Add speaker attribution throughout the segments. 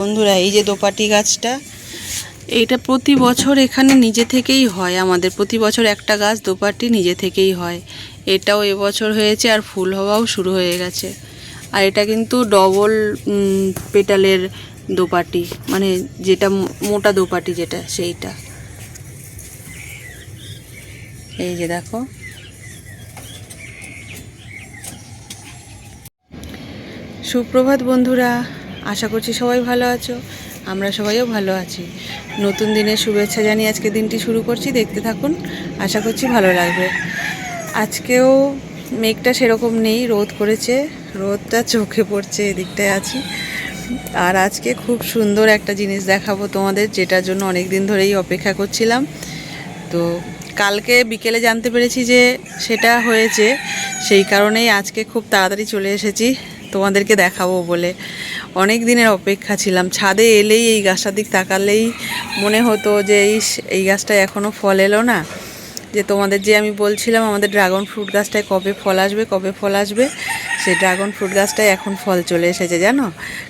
Speaker 1: বন্ধুরা, এই যে দোপাটি গাছটা, এইটা প্রতি বছর এখানে নিজে থেকেই হয় আমাদের। প্রতি বছর একটা গাছ দোপাটি নিজে থেকেই হয়। এটাও এবছর হয়েছে আর ফুল হওয়াও শুরু হয়ে গেছে। আর এটা কিন্তু ডবল পেটালের দোপাটি মানে যেটা মোটা দোপাটি যেটা, সেইটা। এই যে দেখো। সুপ্রভাত বন্ধুরা আশা করছি সবাই ভালো আছো। আমরা সবাইও ভালো আছি। নতুন দিনের শুভেচ্ছা জানিয়ে আজকে দিনটি শুরু করছি। দেখতে থাকুন। আশা করছি ভালো লাগবে। আজকেও মেঘটা সেরকম নেই, রোদ করেছে। রোদটা চোখে পড়ছে, এদিকটায় আছি। আর আজকে খুব সুন্দর একটা জিনিস দেখাবো তোমাদের, যেটার জন্য অনেক দিন ধরেই অপেক্ষা করছিলাম। তো কালকে বিকেলে জানতে পেরেছি যে সেটা হয়েছে। সেই কারণেই আজকে খুব তাড়াতাড়ি চলে এসেছি। তোমাদেরকে দেখাবো বলে অনেক দিনের অপেক্ষা ছিলাম। ছাদে এলেই এই গাছটার দিক তাকালেই মনে হতো যে এই এই গাছটা এখনও ফল এলো না। যে তোমাদের যে আমি বলছিলাম, আমাদের ড্রাগন ফ্রুট গাছটায় কবে ফল আসবে, কবে ফল আসবে সেই ড্রাগন ফ্রুট গাছটায় এখন ফল চলে এসেছে, জানো?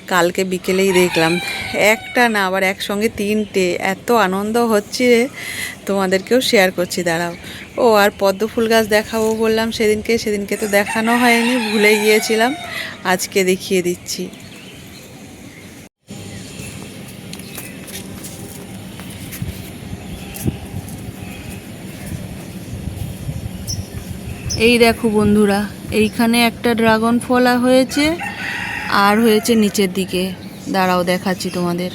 Speaker 1: কালকে বিকেলেই দেখলাম। একটা না, আবার একসঙ্গে তিনটে। এত আনন্দ হচ্ছে তোমাদেরকেও শেয়ার করছি, দাঁড়াও। ও, আর পদ্ম ফুল গাছ দেখাবো বললাম সেদিনকে। সেদিনকে তো দেখানো হয়নি, ভুলে গিয়েছিলাম। আজকে দেখিয়ে দিচ্ছি। এই দেখো বন্ধুরা, এইখানে একটা ড্রাগন ফলা হয়েছে আর হয়েছে নিচের দিকে। দাঁড়াও, দেখাচ্ছি তোমাদের।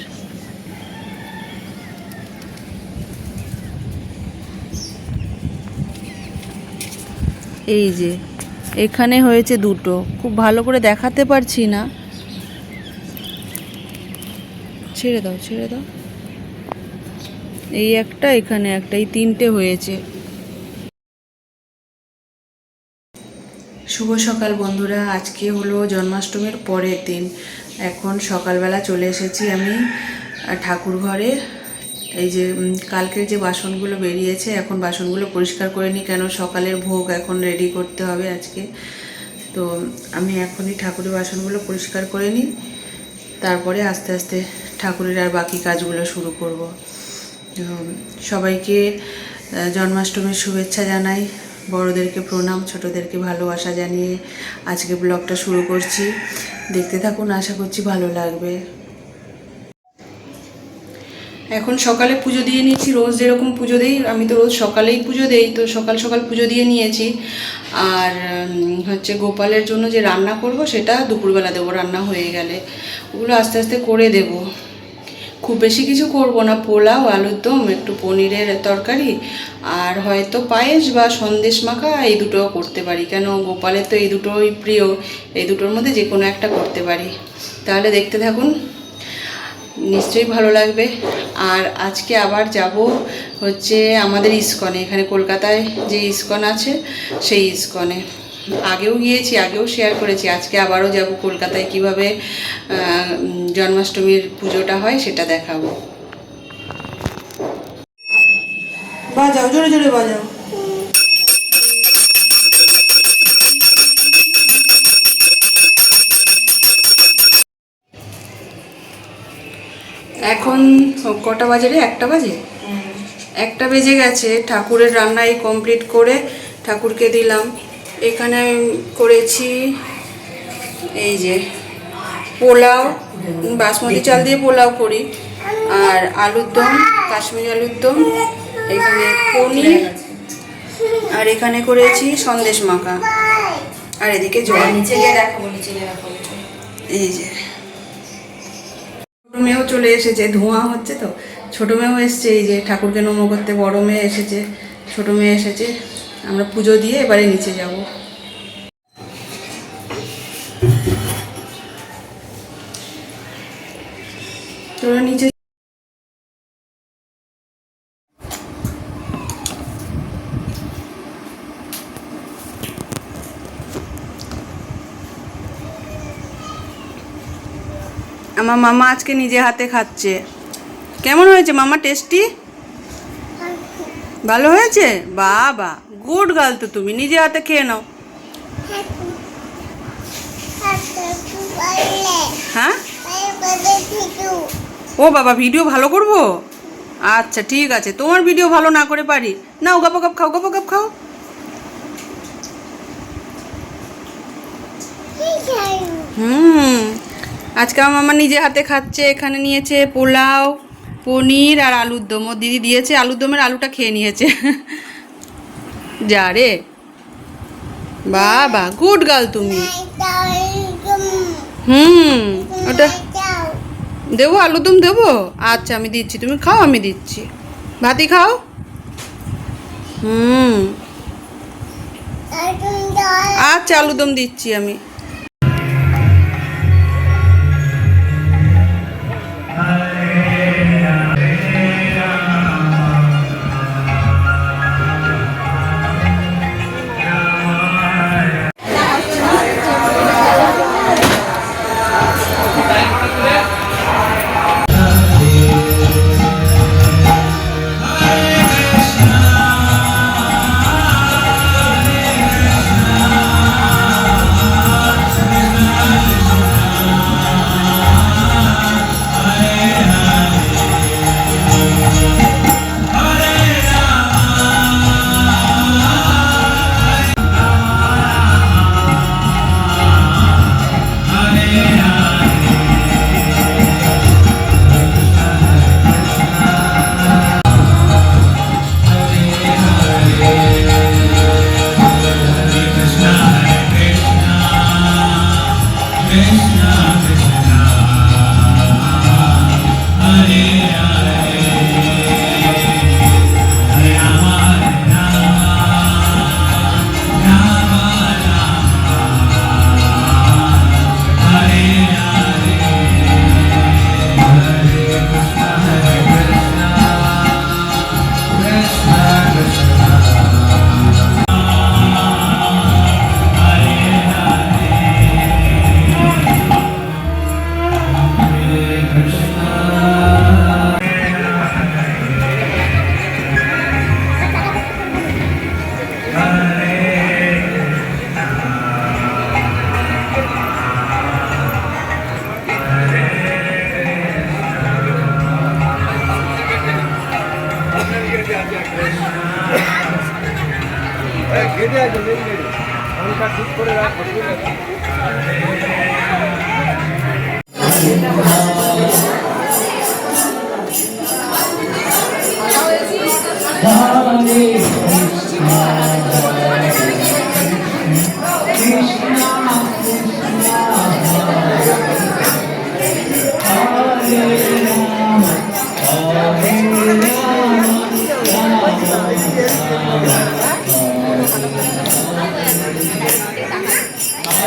Speaker 1: এই যে, এখানে হয়েছে দুটো। খুব ভালো করে দেখাতে পারছি না। ছেড়ে দাও ছেড়ে দাও। এই একটা, এখানে একটা, এই তিনটে হয়েছে। শুভ সকাল বন্ধুরা। আজকে হলো জন্মাষ্টমীর পরের দিন। এখন সকালবেলা চলে এসেছি আমি ঠাকুর ঘরে। এই যে কালকের যে বাসনগুলো বেরিয়েছে, এখন বাসনগুলো পরিষ্কার করে নিই, কেন সকালের ভোগ এখন রেডি করতে হবে আজকে। তো, আমি এখনই ঠাকুরের বাসনগুলো পরিষ্কার করে নিই। তারপরে আস্তে আস্তে ঠাকুরের আর বাকি কাজগুলো শুরু করব। সবাইকে জন্মাষ্টমীর শুভেচ্ছা জানাই। বড়োদেরকে প্রণাম, ছোটোদেরকে ভালোবাসা জানিয়ে আজকে ব্লগটা শুরু করছি। দেখতে থাকুন, আশা করছি ভালো লাগবে। এখন সকালে পুজো দিয়ে নিয়েছি, রোজ যেরকম পুজো দিই, আমি তো রোজ সকালেই পুজো দেই, তো সকাল সকাল পুজো দিয়ে নিয়েছি। আর হচ্ছে গোপালের জন্য যে রান্না করব, সেটা দুপুরবেলা দেবো, রান্না হয়ে গেলে। ওগুলো আস্তে আস্তে করে দেব। খুব বেশি কিছু করব না, পোলাও আলুর দম, একটু পনিরের তরকারি, আর হয়তো পায়েস বা সন্দেশ মাখা এই দুটো করতে পারি। কেন গোপালের তো এই দুটোই প্রিয়, এই দুটোর মধ্যে যে কোনো একটা করতে পারি। তাহলে দেখতে থাকুন, নিশ্চয়ই ভালো লাগবে। আর আজকে আবার যাব হচ্ছে আমাদের ইস্কনে, এখানে কলকাতায় যে ইস্কন আছে, সেই ইস্কনে। আগেও গিয়েছি আগেও শেয়ার করেছি আজকে আবারও যাব কলকাতায়। কীভাবে জন্মাষ্টমীর পুজোটা হয় সেটা দেখাবো। বাজাও জোরে জোরে বাজাও। এখন কটা বাজে রে? একটা বাজে? একটা বেজে গেছে ঠাকুরের রান্নাই কমপ্লিট করে ঠাকুরকে দিলাম। এখানে করেছি এই যে পোলাও বাসমতি চাল দিয়ে পোলাও করি। আর আলুর দম কাশ্মীরি আলুর দম এখানে পনির আর এখানে করেছি সন্দেশ মাখা। আর এদিকে জল।
Speaker 2: নিচে গিয়ে দেখাবো নিচে গিয়ে দেখাবো।
Speaker 1: এই যে। ছোট মেয়েও চলে এসেছে ধোঁয়া হচ্ছে তো। ছোট মেয়েও এসেছে এই যে ঠাকুরকে নম করতে বড় মেয়ে এসেছে ছোট মেয়ে এসেছে। আমরা পুজো দিয়ে এবারে নিচে যাব। তোরা নিচে আমার মামা আজকে নিজে হাতে খাচ্ছে। কেমন হয়েছে? মামা টেস্টি ভালো। হয়েছে? বাবা গুড গাল তো তুমি, নিজে হাতে খেয়ে নাও। হ্যাঁ? ও বাবা ভিডিও ভালো করব? আচ্ছা ঠিক আছে। তোমার ভিডিও ভালো না করে পারি। নাও, গপ গপ খাও, গপ গপ খাও। হুম। আজকে আমার মামা নিজে হাতে খাচ্ছে, এখানে নিয়েছে পোলাও, পনির আর আলুর দম। দিদি দিয়েছে, আলুর দমের আলুটা খেয়ে নিয়েছে। যা রে। বাবা, গুড গার্ল তুমি। হুম, ওটা দেবো আলুদম দেবো? আচ্ছা আমি দিচ্ছি, তুমি খাও, আমি দিচ্ছি। ভাতি খাও? হুম। আচ্ছা আলুদম দিচ্ছি আমি।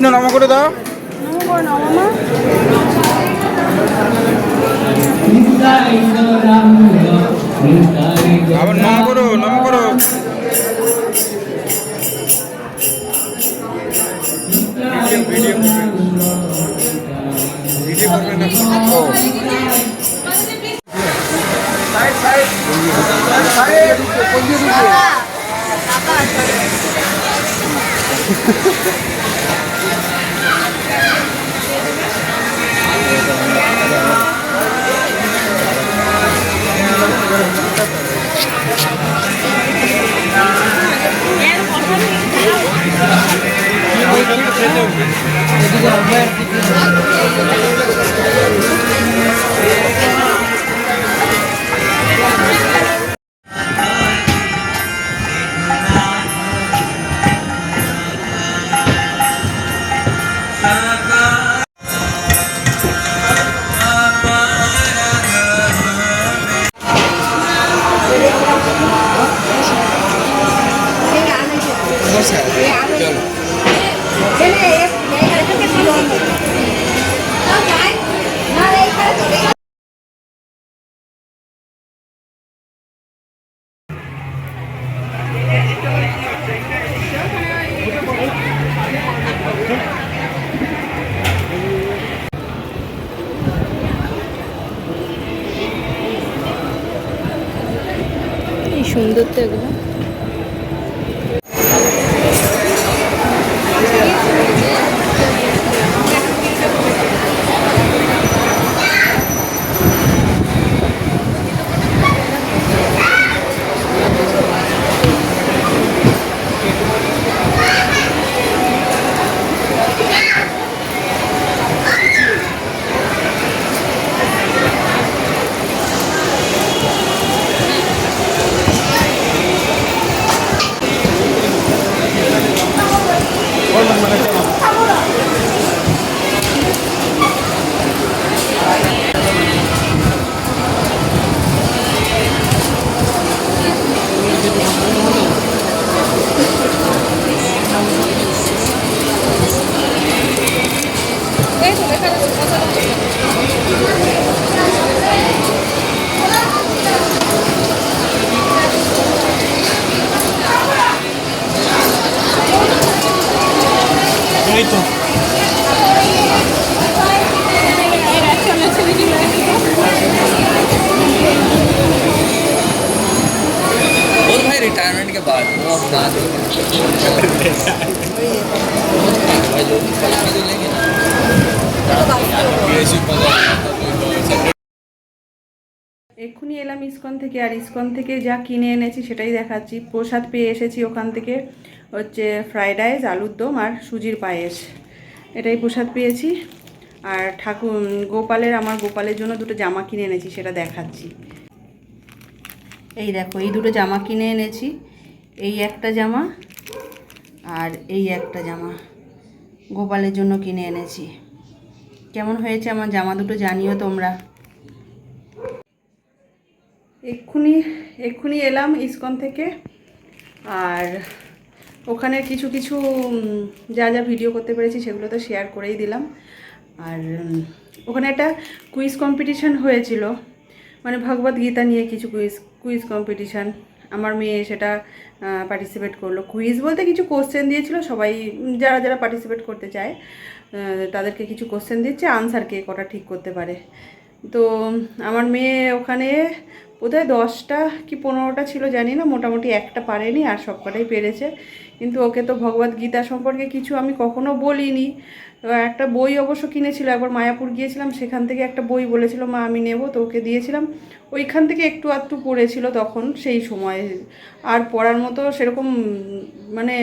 Speaker 3: কৃষ্ণ নাম করে দাও।
Speaker 1: সুন্দর তো এগুলো ইসকন থেকে আর ইস্কন থেকে যা কিনে এনেছি সেটাই দেখাচ্ছি। প্রসাদ পেয়ে এসেছি ওখান থেকে। হচ্ছে ফ্রাইড রাইস, আলুর দম আর সুজির পায়েস। এটাই প্রসাদ পেয়েছি। আর ঠাকুর, গোপালের, আমার গোপালের জন্য দুটো জামা কিনে এনেছি, সেটা দেখাচ্ছি। এই দেখো, এই দুটো জামা কিনে এনেছি। এই একটা জামা আর এই একটা জামা গোপালের জন্য কিনে এনেছি। কেমন হয়েছে আমার জামা দুটো জানিও তোমরা। এক্ষুনি এক্ষুনি এলাম ইসকন থেকে। আর ওখানে কিছু কিছু যা যা ভিডিও করতে পেরেছি সেগুলো তো শেয়ার করেই দিলাম। আর ওখানে একটা কুইজ কম্পিটিশন হয়েছিল। মানে ভগবদ গীতা নিয়ে কিছু কুইজ কুইজ কম্পিটিশান আমার মেয়ে সেটা পার্টিসিপেট করল। কুইজ বলতে কিছু কোশ্চেন দিয়েছিল, সবাই, যারা যারা পার্টিসিপেট করতে চায় তাদেরকে কিছু কোশ্চেন দিচ্ছে আনসার কে কটা ঠিক করতে পারে। তো, আমার মেয়ে ওখানে বোধহয় দশটা কি পনেরোটা ছিল জানি না, মোটামুটি একটা পারেনি আর সব কটাই পেরেছে। কিন্তু ওকে তো ভগবদ গীতা সম্পর্কে কিছু আমি কখনো বলিনি। একটা বই অবশ্য কিনেছিল, একবার মায়াপুর গিয়েছিলাম, সেখান থেকে একটা বই বলেছিল, মা, আমি নেব। তো ওকে দিয়েছিলাম। ওইখান থেকে একটু আধটু পড়েছিল তখন, সেই সময়। আর পড়ার মতো সেরকম মানে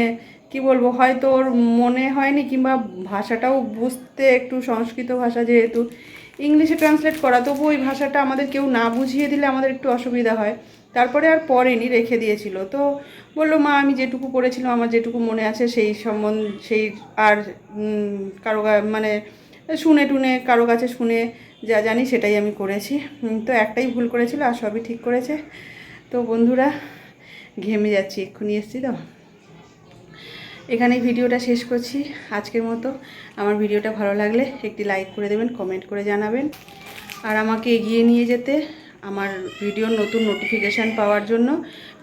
Speaker 1: কি বলব, হয়তো ওর মনে হয়নি, কিংবা ভাষাটাও বুঝতে একটু সংস্কৃত ভাষা যেহেতু ইংলিশে ট্রান্সলেট করা, তবু ওই ভাষাটা আমাদের কেউ না বুঝিয়ে দিলে আমাদের একটু অসুবিধা হয়। তারপরে আর পড়েনি, রেখে দিয়েছিল। তো বলল, মা, আমি যেটুকু পড়েছিলাম, আমার যেটুকু মনে আছে, সেই সম্বন্ধ, সেই আর কারও মানে শুনে টুনে, কারও কাছে শুনে যা জানি, সেটাই আমি করেছি। তো একটাই ভুল করেছিল, আর সবই ঠিক করেছে। তো বন্ধুরা, ঘেমে যাচ্ছি, এক্ষুনি এসছি তো? এখানেই ভিডিওটা শেষ করছি। আজকের মতো। আমার ভিডিওটা ভালো লাগলে একটি লাইক করে দেবেন কমেন্ট করে জানাবেন। আর আমাকে এগিয়ে নিয়ে যেতে আমার ভিডিওর নতুন নোটিফিকেশান পাওয়ার জন্য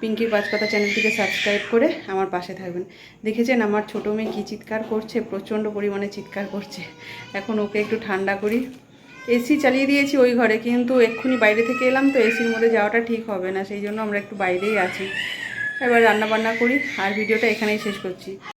Speaker 1: পিঙ্কির পাঁচপাতা চ্যানেলটিকে সাবস্ক্রাইব করে আমার পাশে থাকবেন। দেখেছেন আমার ছোটো মেয়ে কী চিৎকার করছে? প্রচণ্ড পরিমাণে চিৎকার করছে। এখন ওকে একটু ঠান্ডা করি। এসি চালিয়ে দিয়েছি ওই ঘরে, কিন্তু এক্ষুনি বাইরে থেকে এলাম তো এসির মধ্যে যাওয়াটা ঠিক হবে না, সেই জন্য আমরা একটু বাইরেই আছি। এবার রান্না বান্না করি আর ভিডিওটা এখানেই শেষ করছি।